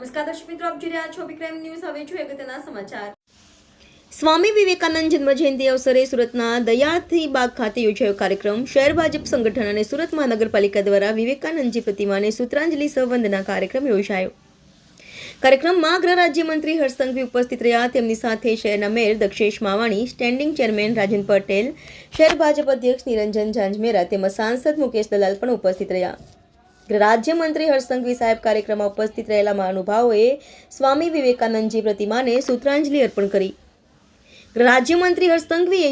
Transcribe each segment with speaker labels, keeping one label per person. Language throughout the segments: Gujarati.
Speaker 1: નમસ્કાર દર્શક મિત્રો, આપ જોઈ રહ્યા છો વિક્રમ ન્યૂઝ. હવે જોઈએ અગત્યના સમાચાર. સ્વામી વિવેકાનંદ જન્મજયંતિ અવસરે સુરતના દયાળથી બાગ ખાતે યોજાયો કાર્યક્રમ. શહેર ભાજપ સંગઠન અને સુરત મહાનગરપાલિકા દ્વારા વિવેકાનંદજી પ્રતિમાને સૂત્રાંજલિ સંવંદના કાર્યક્રમ યોજાયો. કાર્યક્રમમાં ગૃહ રાજ્યમંત્રી હર્ષસંઘવી ઉપસ્થિત રહ્યા. તેમની સાથે શહેરના mayor Dakshesh Mavani, standing chairman Rajan Patel, શહેર ભાજપ અધ્યક્ષ નિરંજન ઝાંઝમેરા તેમજ સાંસદ મુકેશ દલાલ પણ ઉપસ્થિત રહ્યા. રાજ્યમંત્રી હરસંઘવી સાહેબ કાર્યક્રમમાં ઉપસ્થિત રહેલા મહાનુભાવોએ સ્વામી વિવેકાનંદજી પ્રતિમાને સૂત્રાંજલિ અર્પણ કરી. રાજ્યમંત્રી હર્ષ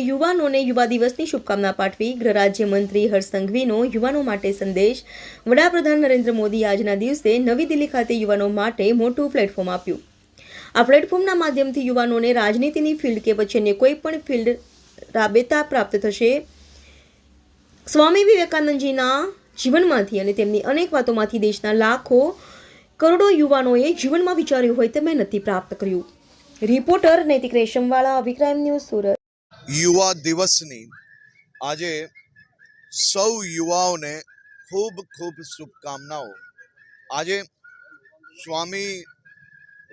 Speaker 1: યુવાનોને યુવા દિવસની શુભકામના પાઠવી. ગૃહ રાજ્યમંત્રી હર્ષ યુવાનો માટે સંદેશ. વડાપ્રધાન નરેન્દ્ર મોદી આજના દિવસે નવી દિલ્હી ખાતે યુવાનો માટે મોટું પ્લેટફોર્મ આપ્યું. આ પ્લેટફોર્મના માધ્યમથી યુવાનોને રાજનીતિની ફિલ્ડ કે પછી અન્ય કોઈ ફિલ્ડ રાબેતા પ્રાપ્ત થશે. સ્વામી વિવેકાનંદજીના જીવનમાંથી અને તેમની અનેક વાતોમાંથી દેશના લાખો, કરોડો યુવાનોએ જીવનમાં વિચાર્યું હોય તે મહેનતથી પ્રાપ્ત કર્યું. રિપોર્ટર નૈતિક રેશમવાળા, અભિક્રાઇમ ન્યૂઝ સુરત.
Speaker 2: યુવા દિવસની આજે સૌ યુવાઓને ખૂબ ખૂબ શુભકામનાઓ. આજે સ્વામી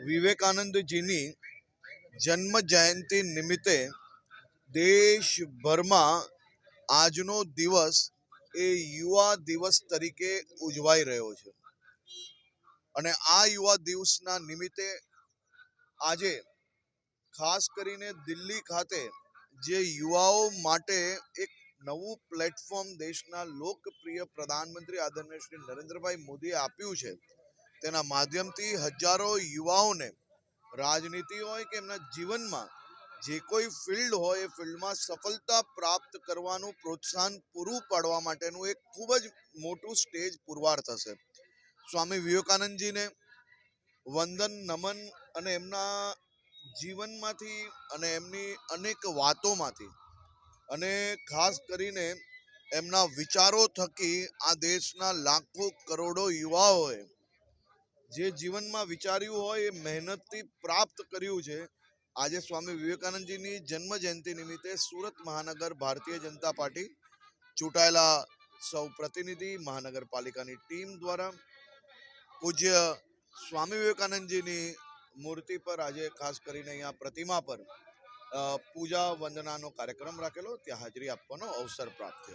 Speaker 2: વિવેકાનંદજીની જન્મ જયંતિ નિમિત્તે દેશભરમાં આજનો દિવસ એ યુવા દિવસ તરીકે ઉજવાઈ રહ્યો છે. અને આ યુવા દિવસના નિમિત્તે આજે ખાસ કરીને દિલ્હી ખાતે જે યુવાઓ માટે એક નવું પ્લેટફોર્મ દેશના લોકપ્રિય પ્રધાનમંત્રી આદરણીય શ્રી નરેન્દ્રભાઈ મોદીએ આપ્યું છે. તેના માધ્યમથી હજારો યુવાઓને રાજનીતિ હોય કે એમના જીવનમાં જે કોઈ ફિલ્ડ હોય એ ફિલ્ડમાં સફળતા પ્રાપ્ત કરવાનું પ્રોત્સાહન પૂરું પાડવા માટેનું એક ખૂબ જ મોટું સ્ટેજ પુરવાર થશે. સ્વામી વિવેકાનંદજીને વંદન, નમન અને એમના જીવનમાંથી અને એમની અનેક વાતોમાંથી અને ખાસ કરીને એમના વિચારો થકી આ દેશના લાખો કરોડો યુવાઓએ જે જીવનમાં વિચાર્યું હોય એ મહેનતથી પ્રાપ્ત કર્યું છે આજે સ્વામી વિવેકાનંદજીની જન્મ જયંતિ નિમિત્તે સુરત મહાનગર ભારતીય જનતા પાર્ટી ચૂંટાયેલા સૌ પ્રતિનિધિ મહાનગરપાલિકાની ટીમ દ્વારા પૂજ્ય સ્વામી વિવેકાનંદજીની મૂર્તિ પર આજે ખાસ કરીને અહીંયા પ્રતિમા પર પૂજા વંદનાનો કાર્યક્રમ રાખેલો, ત્યાં હાજરી આપવાનો અવસર પ્રાપ્ત થયો.